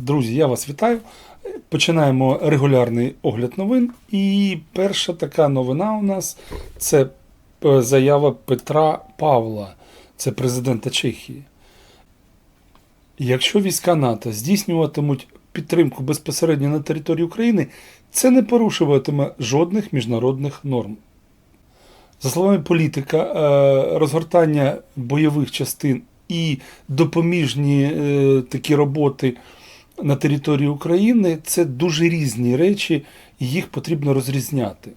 Друзі, я вас вітаю. Починаємо регулярний огляд новин. І перша така новина у нас це е, заява Петра Павла, це президента Чехії. Якщо війська НАТО здійснюватимуть підтримку безпосередньо на території України, це не порушуватиме жодних міжнародних норм. За словами політика, е, розгортання бойових частин і допоміжні е, такі роботи на території України це дуже різні речі, і їх потрібно розрізняти.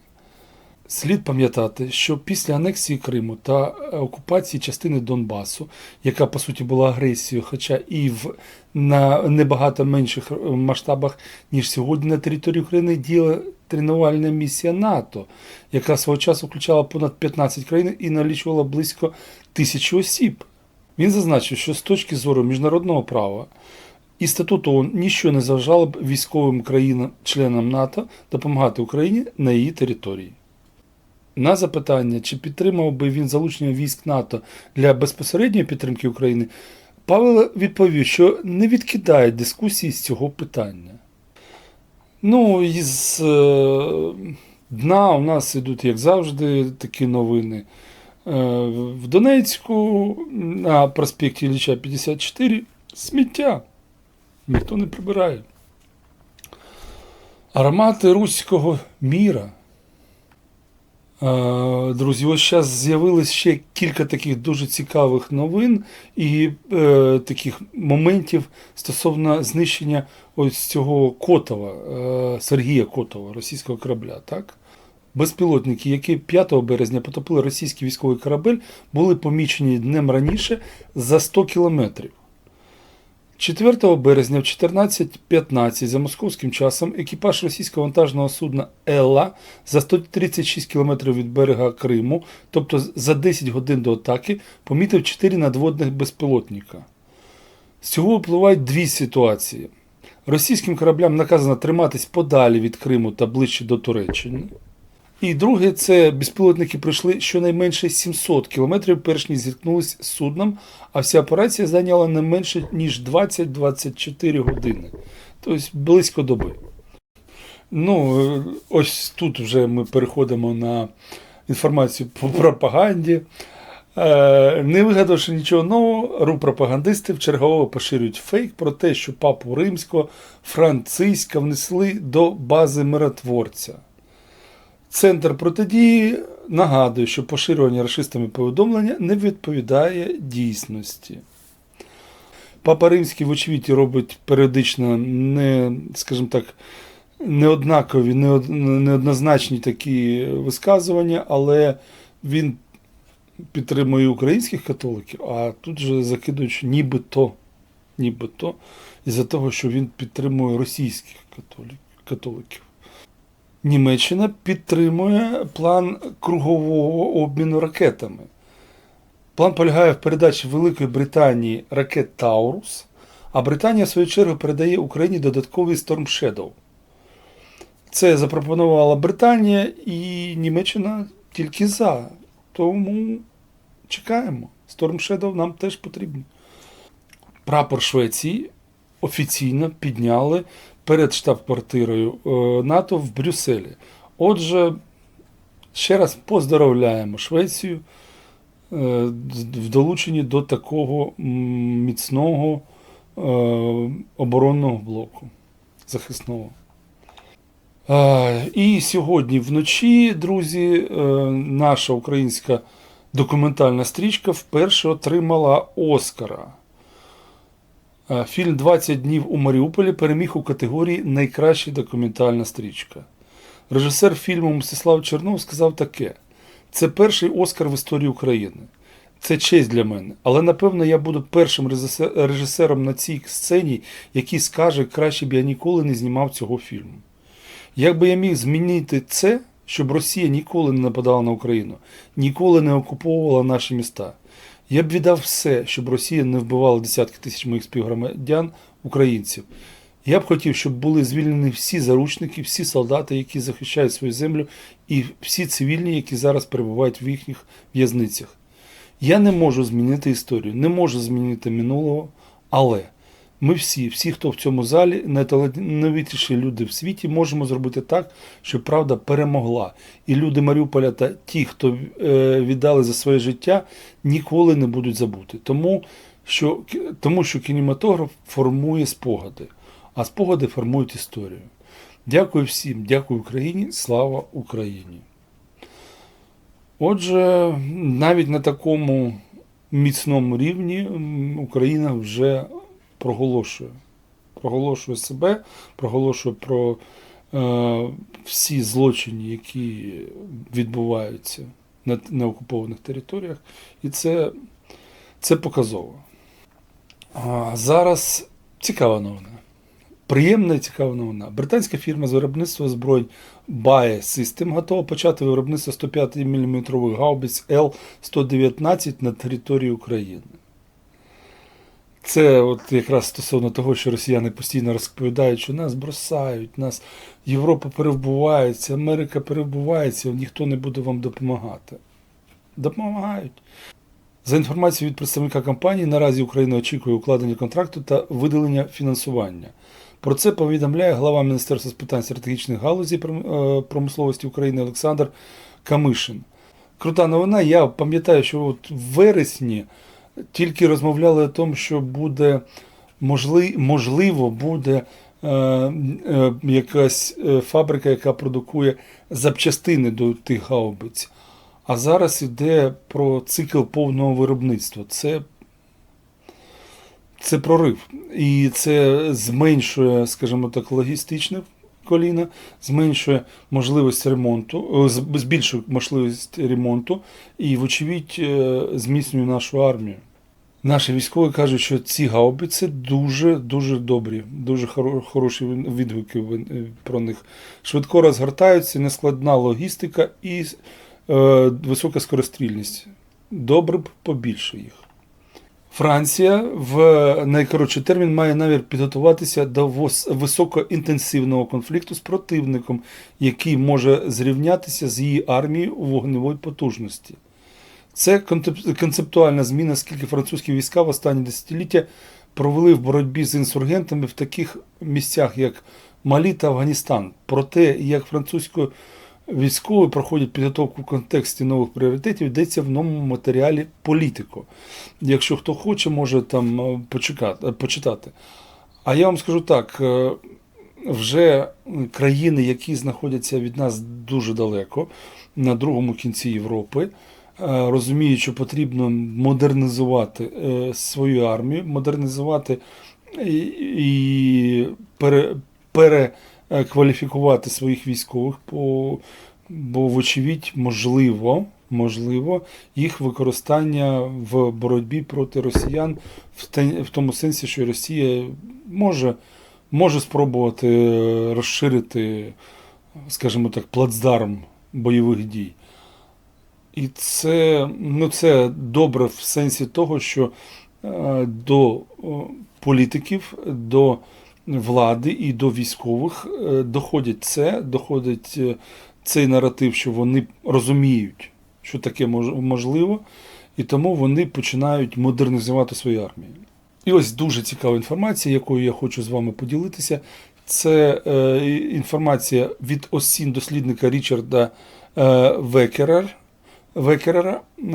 Слід пам'ятати, що після анексії Криму та окупації частини Донбасу, яка по суті була агресією, хоча і в на небагато менших масштабах, ніж сьогодні на території України діяла тренувальна місія НАТО, яка свого часу включала понад 15 країн і налічувала близько тисячі осіб. Він зазначив, що з точки зору міжнародного права і статуту ООН ніщо не заважало б військовим країнам-членам НАТО допомагати Україні на її території. На запитання, чи підтримав би він залучення військ НАТО для безпосередньої підтримки України, Павел відповів, що не відкидає дискусії з цього питання. Ну, із е, дна у нас ідуть, як завжди, такі новини. Е, в Донецьку на проспекті Ілліча 54 сміття. Ніхто не прибирає. Аромати руського міра. Друзі, ось зараз з'явилось ще кілька таких дуже цікавих новин і е, таких моментів стосовно знищення ось цього Котова, е, Сергія Котова, російського корабля. Так? Безпілотники, які 5 березня потопили російський військовий корабель, були помічені днем раніше за 100 кілометрів. 4 березня в 14.15 за московським часом екіпаж російського вантажного судна Елла за 136 км від берега Криму, тобто за 10 годин до атаки, помітив 4 надводних безпілотника. З цього випливають дві ситуації. Російським кораблям наказано триматись подалі від Криму та ближче до Туреччини. І друге, це безпілотники пройшли щонайменше 700 кілометрів, перш ніж зіткнулись з судном, а вся операція зайняла не менше ніж 20-24 години, тобто близько доби. Ну, е, ось тут вже ми переходимо на інформацію по пропаганді. Е, Не вигадавши нічого нового, ру пропагандисти вчергово поширюють фейк про те, що папу римського Франциска внесли до бази миротворця. Центр протидії нагадує, що поширювання расистами повідомлення не відповідає дійсності. Папа Римський, вочевидь, робить періодично не, скажімо так, неоднакові, неоднозначні такі висказування, але він підтримує українських католиків, а тут же закидують, нібито, нібито, із-за того, що він підтримує російських католик- католиків. Німеччина підтримує план кругового обміну ракетами. План полягає в передачі Великої Британії ракет Таурус, а Британія, в свою чергу, передає Україні додатковий Storm Shadow. Це запропонувала Британія і Німеччина тільки за. Тому чекаємо. Storm Shadow нам теж потрібен. Прапор Швеції офіційно підняли перед штаб-квартирою е, НАТО в Брюсселі. Отже, ще раз поздоровляємо Швецію е, в долученні до такого міцного е, оборонного блоку захисного. І сьогодні вночі, друзі, наша українська документальна стрічка вперше отримала Оскара. Е, Фільм «20 днів у Маріуполі переміг у категорії Найкраща документальна стрічка. Режисер фільму Мстислав Чернов сказав таке: це перший Оскар в історії України. Це честь для мене. Але напевно я буду першим режисером на цій сцені, який скаже, краще б я ніколи не знімав цього фільму. Як би я міг змінити це, щоб Росія ніколи не нападала на Україну, ніколи не окуповувала наші міста? Я б віддав все, щоб Росія не вбивала десятки тисяч моїх співгромадян, українців. Я б хотів, щоб були звільнені всі заручники, всі солдати, які захищають свою землю, і всі цивільні, які зараз перебувають в їхніх в'язницях. Я не можу змінити історію, не можу змінити минулого, але Ми всі, всі, хто в цьому залі, найталановитіші люди в світі, можемо зробити так, щоб правда перемогла. І люди Маріуполя та ті, хто е, віддали за своє життя, ніколи не будуть забути. Тому що, тому що кінематограф формує спогади, а спогади формують історію. Дякую всім, дякую Україні, слава Україні. Отже, навіть на такому міцному рівні Україна вже проголошує. Проголошує себе, проголошує про е, всі злочини, які відбуваються на, на окупованих територіях. І це, це показово. А зараз цікава новина. Приємна і цікава новина. Британська фірма з виробництва зброї BAE System готова почати виробництво 105 мм гаубиць Л-119 на території України. Це от якраз стосовно того, що росіяни постійно розповідають, що нас бросають, нас Європа перебувається, Америка перебувається, ніхто не буде вам допомагати. Допомагають. За інформацією від представника компанії, наразі Україна очікує укладення контракту та виділення фінансування. Про це повідомляє глава Міністерства з питань стратегічних галузей е, промисловості України Олександр Камишин. Крута новина. Я пам'ятаю, що от в вересні тільки розмовляли о тому, що буде можли, можливо, буде е, е, якась е, фабрика, яка продукує запчастини до тих гаубиць. А зараз йде про цикл повного виробництва. Це, це прорив. І це зменшує, скажімо так, логістичне коліна, зменшує можливість ремонту, збільшує можливість ремонту і, вочевидь, е, зміцнює нашу армію. Наші військові кажуть, що ці гаубиці дуже дуже добрі, дуже хороші відгуки про них. Швидко розгортаються, нескладна логістика і е, висока скорострільність. Добре б побільше їх. Франція в найкоротший термін має намір підготуватися до високоінтенсивного конфлікту з противником, який може зрівнятися з її армією у вогневій потужності. Це концептуальна зміна, оскільки французькі війська в останні десятиліття провели в боротьбі з інсургентами в таких місцях, як Малі та Афганістан. Про те, як французько військові проходять підготовку в контексті нових пріоритетів, йдеться в новому матеріалі Політико. Якщо хто хоче, може там е, почекати, е, почитати. А я вам скажу так: е, вже країни, які знаходяться від нас дуже далеко, на другому кінці Європи, розуміють, що потрібно модернізувати свою армію, модернізувати і, і пере, перекваліфікувати своїх військових, по, бо, вочевидь, можливо, можливо, їх використання в боротьбі проти росіян в, тому сенсі, що Росія може, може спробувати е, розширити, скажімо так, плацдарм бойових дій. І це, ну, це добре в сенсі того, що е, до політиків, до влади і до військових е, доходять це, доходить е, цей наратив, що вони розуміють, що таке можливо, і тому вони починають модернізувати свою армію. І ось дуже цікава інформація, якою я хочу з вами поділитися. Це е, інформація від осін дослідника Річарда е, Векерера. Векерера. Е,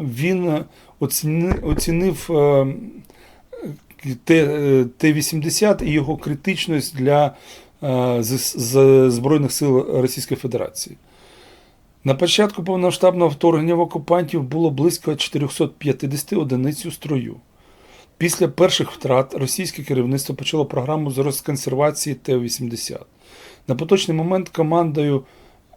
він оцінив, оцінив е, Т-80 і його критичність для е, Збройних сил Російської Федерації. На початку повномасштабного вторгнення в окупантів було близько 450 одиниць у строю. Після перших втрат російське керівництво почало програму з розконсервації Т-80. На поточний момент командою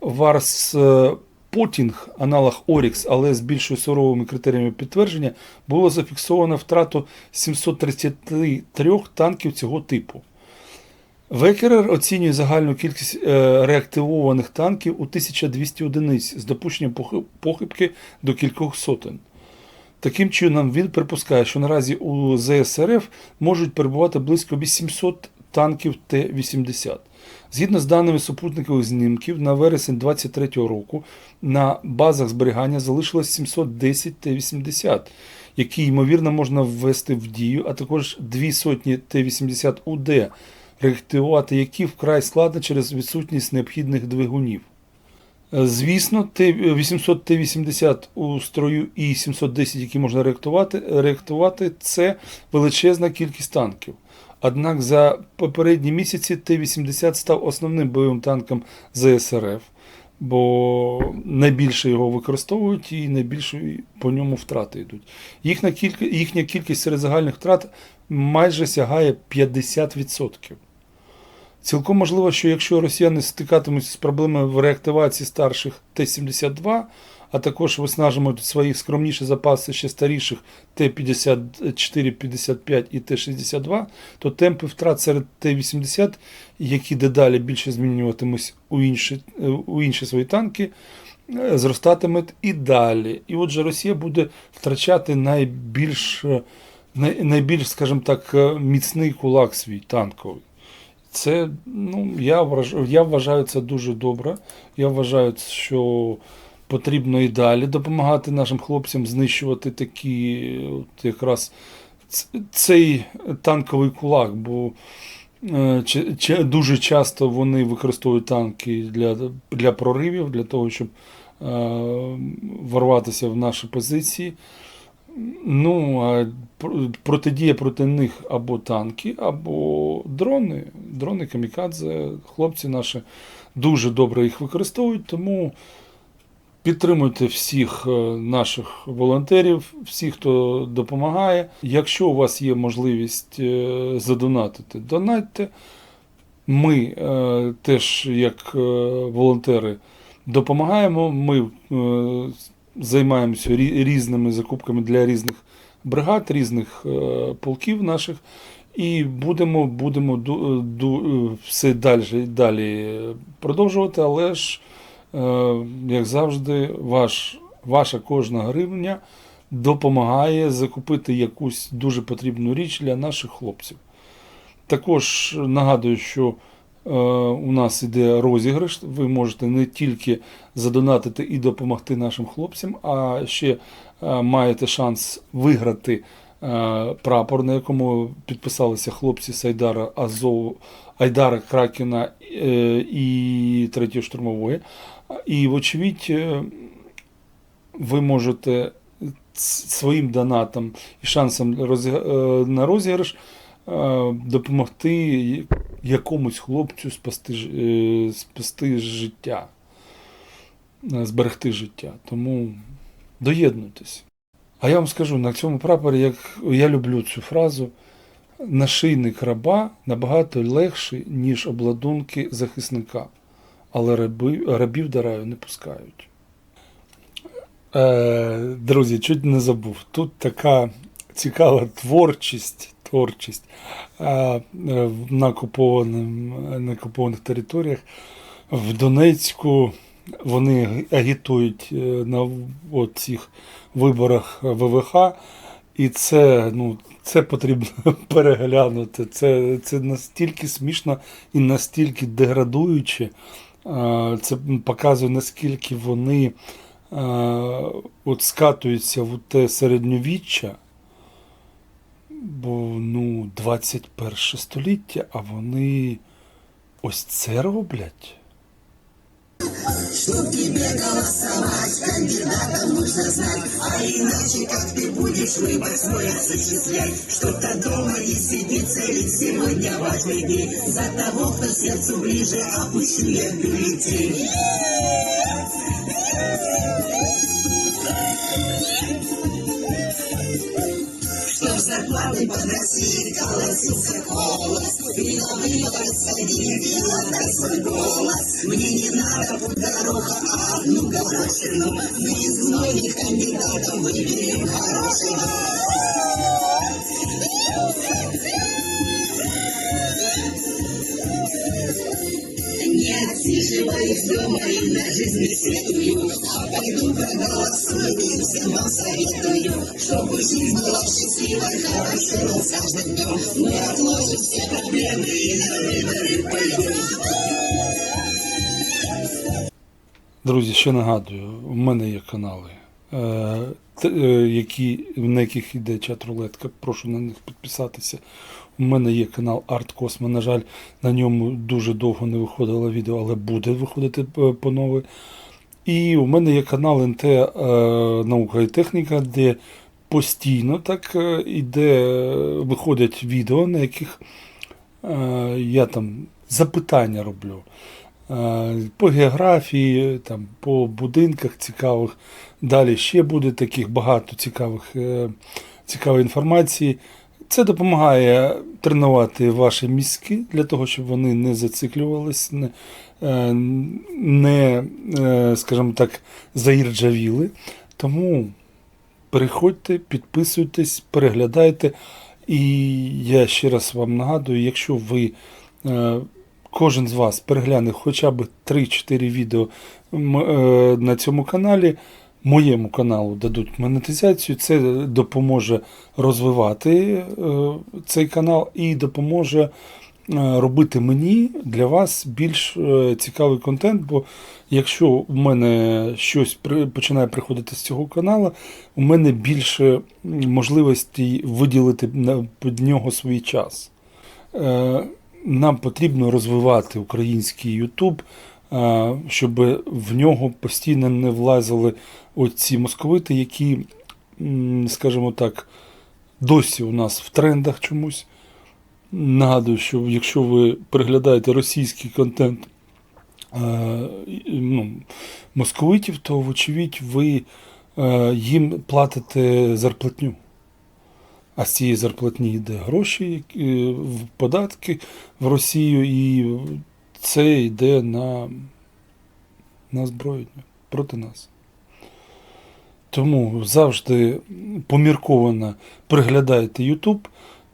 Варс е, Потінг, аналог Орікс, але з більш суровими критеріями підтвердження, було зафіксовано втрату 733 танків цього типу. Векерер оцінює загальну кількість е, реактивованих танків у 1200 одиниць з допущенням похибки до кількох сотень. Таким чином, він припускає, що наразі у ЗСРФ можуть перебувати близько 800 танків Т-80. Згідно з даними супутникових знімків, на вересень 2023 року на базах зберігання залишилось 710 Т-80, які, ймовірно, можна ввести в дію, а також дві сотні Т-80УД, реактивувати які вкрай складно через відсутність необхідних двигунів. Е, Звісно, Т-800 Т-80 у строю і 710, які можна реактувати, реактувати, це величезна кількість танків. Однак за попередні місяці Т-80 став основним бойовим танком ЗСРФ, бо найбільше його використовують і найбільше по ньому втрати йдуть. Їхня кількість, їхня кількість серед загальних втрат майже сягає 50%. Цілком можливо, що якщо росіяни стикатимуться з проблемою в реактивації старших Т-72, а також виснажимуть свої скромніші запаси ще старіших Т-54, 55 і Т-62, то темпи втрат серед Т-80, які дедалі більше змінюватимуть у інші, у інші свої танки, е, зростатимуть і далі. І отже, Росія буде втрачати найбільш, е, най, найбільш скажімо так, е, міцний кулак свій танковий. Це, ну, я вважаю, я вважаю це дуже добре. Я вважаю, що потрібно і далі допомагати нашим хлопцям знищувати такі, от якраз цей танковий кулак, бо е, дуже часто вони використовують танки для, для проривів, для того, щоб е, ворватися в наші позиції. Ну, а протидія проти них або танки, або дрони. Дрони камікадзе. Хлопці наші дуже добре їх використовують, тому підтримуйте всіх е, наших волонтерів, всіх, хто допомагає. Якщо у вас є можливість е, задонатити, донатьте. Ми е, теж, як волонтери, допомагаємо. Ми займаємося різними закупками для різних бригад, різних полків наших. І будемо, будемо все далі, далі продовжувати, але ж, як завжди, ваш, ваша кожна гривня допомагає закупити якусь дуже потрібну річ для наших хлопців. Також нагадую, що е, у нас іде розіграш. Ви можете не тільки задонатити і допомогти нашим хлопцям, а ще е, маєте шанс виграти е, прапор, на якому підписалися хлопці з Айдара Азов, Айдара Кракена е, і 3 штурмової. І, вочевидь, е, ви можете своїм донатом і шансом е, на розіграш е, допомогти якомусь хлопцю спасти, спасти життя, зберегти життя. Тому доєднуйтесь. А я вам скажу, на цьому прапорі, як я люблю цю фразу, нашийник раба набагато легший, ніж обладунки захисника, але раби, рабів до раю не пускають. Е, друзі, чуть не забув. Тут така цікава творчість, творчість е, е, на, окупованим, на окупованих територіях. В Донецьку вони агітують е, на цих виборах ВВХ, і це, ну, це потрібно переглянути. Це, це настільки смішно і настільки деградуюче. Це показує, наскільки вони е, от скатуються в те середньовіччя. Бо ну, 21 століття, а вони ось це роблять. Чтоб тебе голосовать, кандидата нужно знать, а иначе как ты будешь выбор свой осуществлять? Что-то дома не сидится, ведь сегодня важный день, за того, кто сердцу ближе, опущу я бюллетень. Чтоб зарплаты подросли, колосился голос, и на выбор садись, отдай свой голос. Мне не надо пудороха, а одну горошину, мы из многих кандидатов выберем хорошего. Нет Всі живі дома і на жизни святую, а пойду продала свою, всем вам советую, чтобы жизнь была счастливой, хорошо с каждым днем. Мы отложим все проблемы и на выборы пойдем. Друзі, ще нагадую, у мене є канали, е, т- е, які, на яких йде чат рулетка. Прошу на них підписатися. У мене є канал Космо. На жаль, на ньому дуже довго не виходило відео, але буде виходити е, по нове. І у мене є канал НТ е, Наука і техніка, де постійно так е, іде, виходять відео, на яких я там запитання роблю. По географії, там, по будинках цікавих. Далі ще буде таких багато цікавих, цікавої інформації. Це допомагає тренувати ваші мізки для того, щоб вони не зациклювались, не, е, не е, скажімо так, заірджавіли. Тому переходьте, підписуйтесь, переглядайте. І я ще раз вам нагадую, якщо ви е, кожен з вас перегляне хоча б 3-4 відео на цьому каналі, моєму каналу дадуть монетизацію, це допоможе розвивати е, цей канал і допоможе е, робити мені для вас більш е, цікавий контент. Бо якщо у мене щось починає приходити з цього каналу, у мене більше м, можливостей виділити під нього свій час. Нам потрібно розвивати український YouTube, щоб в нього постійно не влазили оці московити, які, скажімо так, досі у нас в трендах чомусь. Нагадую, що якщо ви переглядаєте російський контент ну, московитів, то, вочевидь, ви їм платите зарплатню. А з цієї зарплатні йде гроші, податки в Росію, і це йде на, на зброєння проти нас. Тому завжди помірковано приглядайте YouTube,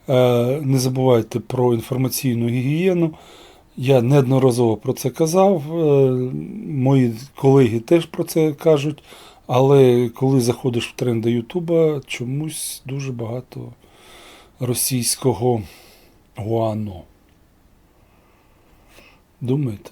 е, не забувайте про інформаційну гігієну. Я неодноразово про це казав, е, мої колеги теж про це кажуть. Але коли заходиш в тренди Ютуба, чомусь дуже багато російського гуано. Думаєте?